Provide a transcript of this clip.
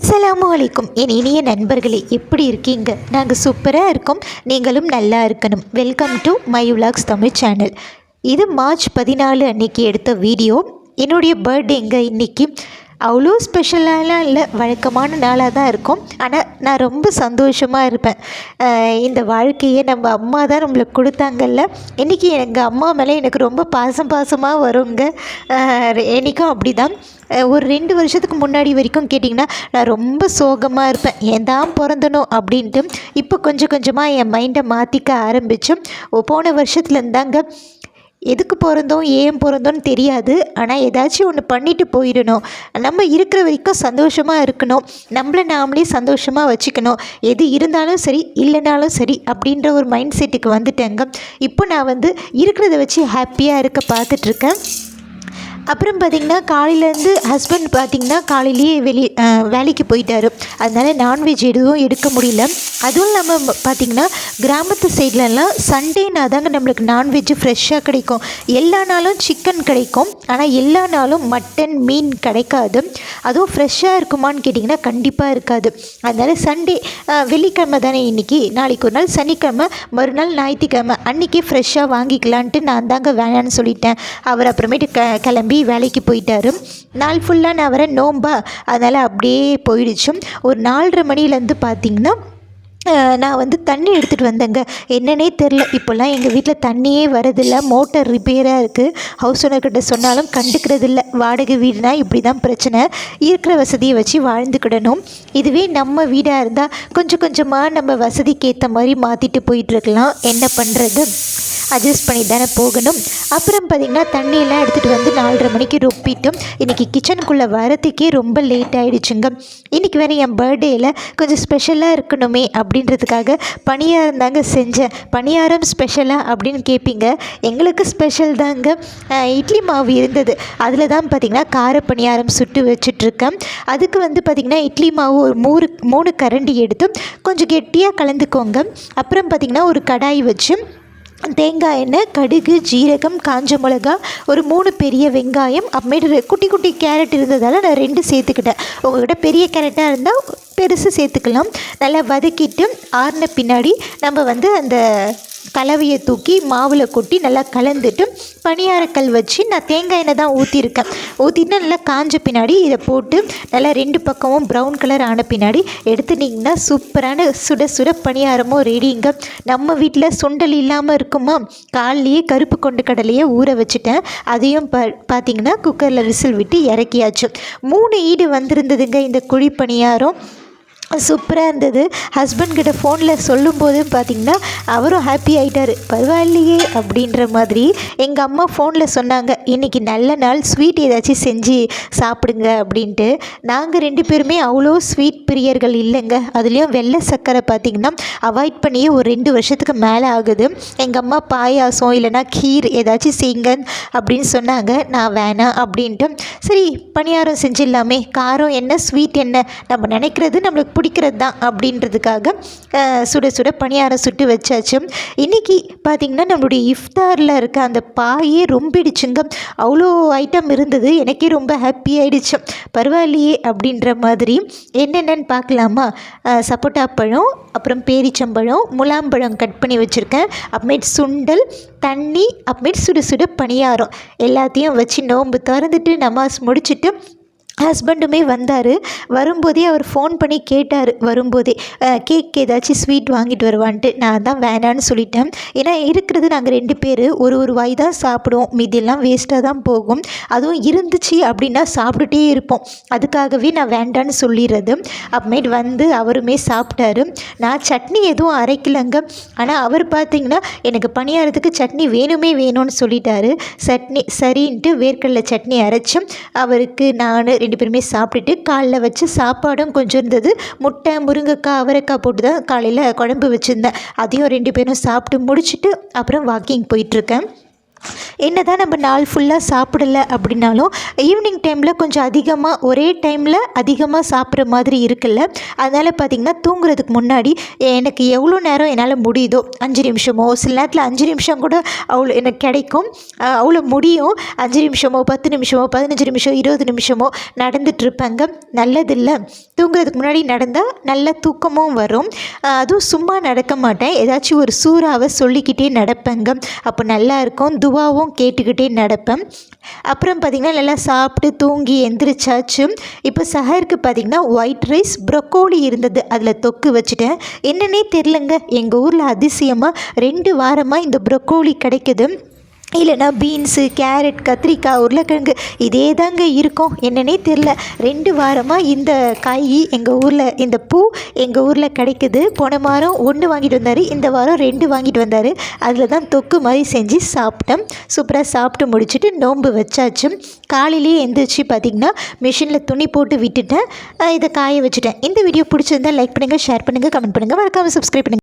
அஸ்லாம் வலைக்கும் என் இனிய நண்பர்களே எப்படி இருக்கீங்க? நாங்கள் சூப்பராக இருக்கோம். நீங்களும் நல்லா இருக்கணும். Welcome to my vlogs Tamil channel இது மார்ச் பதினாலு அன்னைக்கு எடுத்த வீடியோ. என்னுடைய பர்த்டேங்க இன்றைக்கி அவ்வளோ ஸ்பெஷலாலாம் இல்லை வழக்கமான நாளாக தான் இருக்கும். ஆனால் நான் ரொம்ப சந்தோஷமாக இருப்பேன். இந்த வாழ்க்கையை நம்ம அம்மா தான் நம்மளுக்கு கொடுத்தாங்கல்ல. இன்றைக்கி எங்கள் அம்மா மேலே எனக்கு ரொம்ப பாசம் பாசமாக வருங்க. என்றைக்கும் என்னைக்கும் அப்படி தான் ஒரு ரெண்டு வருஷத்துக்கு முன்னாடி வரைக்கும் கேட்டிங்கன்னா நான் ரொம்ப சோகமாக இருப்பேன். ஏன் தான் பிறந்தனோ அப்படின்ட்டு. இப்போ கொஞ்சம் கொஞ்சமாக என் மைண்டை மாற்றிக்க ஆரம்பித்தோம் போன வருஷத்துலேருந்தாங்க எதுக்கு பிறந்தோம் ஏன் பிறந்தோன்னு தெரியாது. ஆனால் ஏதாச்சும் ஒன்று பண்ணிட்டு போயிடணும். நம்ம இருக்கிற வரைக்கும் சந்தோஷமாக இருக்கணும். நம்மளை நாமளே சந்தோஷமாக வச்சுக்கணும். எது இருந்தாலும் சரி இல்லைனாலும் சரி அப்படின்ற ஒரு மைண்ட் செட்டுக்கு வந்துட்டேங்க. இப்போ நான் வந்து இருக்கிறத வச்சு ஹாப்பியாக இருக்க பார்த்துட்ருக்கேன் அப்புறம் பார்த்திங்கன்னா காலையிலேருந்து ஹஸ்பண்ட் பார்த்திங்கன்னா காலையிலேயே வெளி வேலைக்கு போயிட்டார். அதனால் நான்வெஜ் எதுவும் எடுக்க முடியல. அதுவும் இல்லாமல் பார்த்திங்கன்னா கிராமத்து சைட்லலாம் சண்டேனா தாங்க நம்மளுக்கு நான்வெஜ் ஃப்ரெஷ்ஷாக கிடைக்கும். எல்லா நாளும் சிக்கன் கிடைக்கும். ஆனால் எல்லா நாளும் மட்டன் மீன் கிடைக்காது. அதுவும் ஃப்ரெஷ்ஷாக இருக்குமான்னு கேட்டிங்கன்னா கண்டிப்பாக இருக்காது. அதனால் சண்டே வெள்ளிக்கிழமை தானே இன்றைக்கி நாளைக்கு ஒரு நாள் சனிக்கிழமை மறுநாள் ஞாயிற்றுக்கிழமை. அன்றைக்கி ஃப்ரெஷ்ஷாக வாங்கிக்கலான்ட்டு நான் தாங்க வேணான்னு சொல்லிட்டேன். அவர் அப்புறமேட்டு க கிளம்பி வேலைக்கு போயிட்டாரு. நாள் ஃபுல்லாக நான் வர நோம்பா. அதனால் அப்படியே போயிடுச்சு. ஒரு நாலரை மணிலேருந்து பார்த்திங்கன்னா நான் வந்து தண்ணி எடுத்துகிட்டு வந்தேங்க. என்னன்னே தெரில இப்போல்லாம் எங்கள் வீட்டில் தண்ணியே வரதில்ல மோட்டர் ரிப்பேராக இருக்குது ஹவுஸ் ஓனர்கிட்ட சொன்னாலும் கண்டுக்கிறது இல்லை வாடகை வீடுனா இப்படி தான் பிரச்சனை. இருக்கிற வசதியை வச்சு வாழ்ந்துக்கிடணும். இதுவே நம்ம வீடாக இருந்தால் கொஞ்சம் கொஞ்சமாக நம்ம வசதிக்கு ஏற்ற மாதிரி மாற்றிட்டு போயிட்டுருக்கலாம் என்ன பண்ணுறது அட்ஜஸ்ட் பண்ணி தானே போகணும். அப்புறம் பார்த்திங்கன்னா தண்ணியெல்லாம் எடுத்துகிட்டு வந்து நாலரை மணிக்கு ரொப்பிட்டோம். இன்றைக்கி கிச்சனுக்குள்ளே வரத்துக்கே ரொம்ப லேட் ஆகிடுச்சுங்க இன்றைக்கி வேறு என் பர்த்டேயில் கொஞ்சம் ஸ்பெஷலாக இருக்கணுமே அப்படின்றதுக்காக பணியாரம் தாங்க செஞ்சேன். பணியாரம் ஸ்பெஷலாக அப்படின்னு கேட்பீங்க எங்களுக்கு ஸ்பெஷல் தாங்க. இட்லி மாவு இருந்தது. அதில் தான் பார்த்திங்கன்னா கார பணியாரம் சுட்டு வச்சுட்ருக்கேன் அதுக்கு வந்து பார்த்திங்கன்னா இட்லி மாவு ஒரு மூணு மூணு கரண்டி எடுத்து கொஞ்சம் கெட்டியாக கலந்துக்கோங்க. அப்புறம் பார்த்திங்கன்னா ஒரு கடாய் வச்சு தேங்காய் எண்ணெய் கடுகு ஜீரகம் காஞ்ச மிளகா ஒரு மூணு பெரிய வெங்காயம் அப்புறமேட்டு குட்டி குட்டி கேரட் இருந்ததால் நான் ரெண்டு சேர்த்துக்கிட்டேன். உங்கள்கிட்ட பெரிய கேரட்டாக இருந்தால் பெருசு சேர்த்துக்கலாம். நல்லா வதக்கிட்டு ஆறின பின்னாடி நம்ம வந்து அந்த கலவையை தூக்கி மாவில் கொட்டி நல்லா கலந்துட்டு பணியாரக்கல் வச்சு நான் தேங்காய் எண்ணெய் தான் ஊற்றிருக்கேன் ஊற்றிட்டு நல்லா காஞ்ச பின்னாடி இதை போட்டு நல்லா ரெண்டு பக்கமும் ப்ரௌன் கலர் ஆன பின்னாடி எடுத்துட்டிங்கன்னா சூப்பரான சுட சுட பணியாரமும் ரெடிங்க நம்ம வீட்டில் சுண்டல் இல்லாமல் இருக்குமா? காலையே கருப்பு கொண்டு கடலையே ஊற வச்சுட்டேன். அதையும் ப பார்த்தீங்கன்னா குக்கரில் விசில் விட்டு இறக்கியாச்சு. மூணு ஈடு வந்திருந்ததுங்க இந்த குழி பணியாரம் சூப்பராக இருந்தது. ஹஸ்பண்ட் கிட்ட ஃபோனில் சொல்லும்போது பார்த்திங்கன்னா அவரும் ஹாப்பி ஆகிட்டாரு பரவாயில்லையே அப்படின்ற மாதிரி எங்கள் அம்மா ஃபோனில் சொன்னாங்க. இன்றைக்கி நல்ல நாள் ஸ்வீட் ஏதாச்சும் செஞ்சு சாப்பிடுங்க அப்படின்ட்டு. நாங்கள் ரெண்டு பேருமே அவ்வளோ ஸ்வீட் பிரியர்கள் இல்லைங்க. அதுலேயும் வெள்ளை சர்க்கரை பார்த்திங்கன்னா அவாய்ட் பண்ணியே ஒரு ரெண்டு வருஷத்துக்கு மேலே ஆகுது. எங்கள் அம்மா பாயாசம் இல்லைன்னா கீர் ஏதாச்சும் செய்யுங்க அப்படின்னு சொன்னாங்க. நான் வேணாம் அப்படின்ட்டு. சரி பணியாரம் செஞ்சிடலாமே. காரம் என்ன ஸ்வீட் என்ன? நம்ம நினைக்கிறது நம்மளுக்கு பிடிக்கிறது தான் அப்படின்றதுக்காக சுட சுட பணியாரம் சுட்டு வச்சாச்சு. இன்றைக்கி பார்த்திங்கன்னா நம்மளுடைய இஃப்தாரில் இருக்க அந்த பாயே ரொம்பிடுச்சுங்க. அவ்வளோ ஐட்டம் இருந்தது. எனக்கே ரொம்ப ஹாப்பி ஆகிடுச்சு பரவாயில்லையே அப்படின்ற மாதிரி என்னென்னு பார்க்கலாமா சப்போட்டா பழம் அப்புறம் பேரிச்சம்பழம் முலாம்பழம் கட் பண்ணி வச்சுருக்கேன். அப்புறமேட்டு சுண்டல் தண்ணி அப்புறமேட்டு சுட சுட பணியாரம். எல்லாத்தையும் வச்சு நோன்பு திறந்துட்டு நமாஸ் முடிச்சுட்டு ஹஸ்பண்டுமே வந்தார். வரும்போதே அவர் ஃபோன் பண்ணி கேட்டார். வரும்போதே கேக் ஏதாச்சும் ஸ்வீட் வாங்கிட்டு வருவான்ட்டு. நான் தான் வேணான்னு சொல்லிட்டேன். ஏன்னா இருக்கிறது நாங்கள் ரெண்டு பேர். ஒரு ஒரு வாய் தான் சாப்பிடுவோம். மீதியெல்லாம் வேஸ்ட்டாக தான் போகும். அதுவும் இருந்துச்சு அப்படின்னா சாப்பிட்டுட்டே இருப்போம். அதுக்காகவே நான் வேண்டான்னு சொல்லிடுறது. அப்புறமேட்டு வந்து அவருமே சாப்பிட்டாரு. நான் சட்னி எதுவும் அரைக்கலைங்க. ஆனால் அவர் பார்த்தீங்கன்னா எனக்கு பணியாரத்துக்கு சட்னி வேணுமே வேணும்னு சொல்லிட்டாரு. சட்னி சரின்ட்டு வேர்க்கடலை சட்னி அரைச்சும் அவருக்கு நான் ரெண்டு பேருமே சாப்பிட்டுட்டு காலைல வச்சு சாப்பாடும் கொஞ்சம் இருந்தது. முட்டை முருங்கைக்காய் அவரைக்காய் போட்டு தான் காலையில் குழம்பு வச்சுருந்தேன். அதையும் ரெண்டு பேரும் சாப்பிட்டு முடிச்சுட்டு அப்புறம் வாக்கிங் போயிட்டுருக்கேன் என்ன தான் நம்ம நாள் ஃபுல்லாக சாப்பிடல அப்படின்னாலும் ஈவினிங் டைமில் கொஞ்சம் அதிகமாக ஒரே டைமில் அதிகமாக சாப்பிட்ற மாதிரி இருக்குல்ல. அதனால் பார்த்திங்கன்னா தூங்குறதுக்கு முன்னாடி எனக்கு எவ்வளோ நேரம் என்னால் முடியுதோ அஞ்சு நிமிஷமோ சில நேரத்தில் அஞ்சு நிமிஷம் கூட அவ்வளோ எனக்கு கிடைக்கும். அவ்வளோ முடியும். அஞ்சு நிமிஷமோ பத்து நிமிஷமோ பதினஞ்சு நிமிஷம் இருபது நிமிஷமோ நடந்துகிட்ருப்பாங்க நல்லதில்லை. தூங்குறதுக்கு முன்னாடி நடந்தால் நல்ல தூக்கமும் வரும். அதுவும் சும்மா நடக்க மாட்டேன். ஏதாச்சும் ஒரு சூறாவை சொல்லிக்கிட்டே நடப்பேங்க. அப்போ நல்லா இருக்கும். துவாவும் கேட்டுக்கிட்டே நடப்பேன். அப்புறம் பார்த்திங்கன்னா நல்லா சாப்பிட்டு தூங்கி எந்திரிச்சாச்சு. இப்போ சஹருக்கு பார்த்திங்கன்னா ஒயிட் ரைஸ் ப்ரொக்கோலி இருந்தது. அதில் தொக்கு வச்சுட்டேன். என்னன்னே தெரிலங்க எங்கள் ஊரில் அதிசயமாக ரெண்டு வாரமாக இந்த ப்ரொக்கோலி கிடைக்குது. இல்லைனா பீன்ஸு கேரட் கத்திரிக்காய் உருளைக்கிழங்கு இதே தாங்க இருக்கும். என்னன்னே தெரில ரெண்டு வாரமாக இந்த காய் எங்கள் ஊரில் இந்த பூ எங்கள் ஊரில் கிடைக்குது. போன வாரம் ஒன்று வாங்கிட்டு வந்தார் இந்த வாரம் ரெண்டு வாங்கிட்டு வந்தார். அதில் தான் தொக்கு மாதிரி செஞ்சு சாப்பிட்டேன். சூப்பராக சாப்பிட்டு முடிச்சுட்டு நோன்பு வச்சாச்சு. காலையிலேயே எந்திரிச்சு பார்த்திங்கன்னா மிஷினில் துணி போட்டு விட்டுட்டேன். இதை காய வச்சுட்டேன். இந்த வீடியோ பிடிச்சிருந்தால் லைக் பண்ணுங்கள் ஷேர் பண்ணுங்கள் கமெண்ட் பண்ணுங்கள் மறக்காமல் சப்ஸ்கிரைப் பண்ணுங்கள்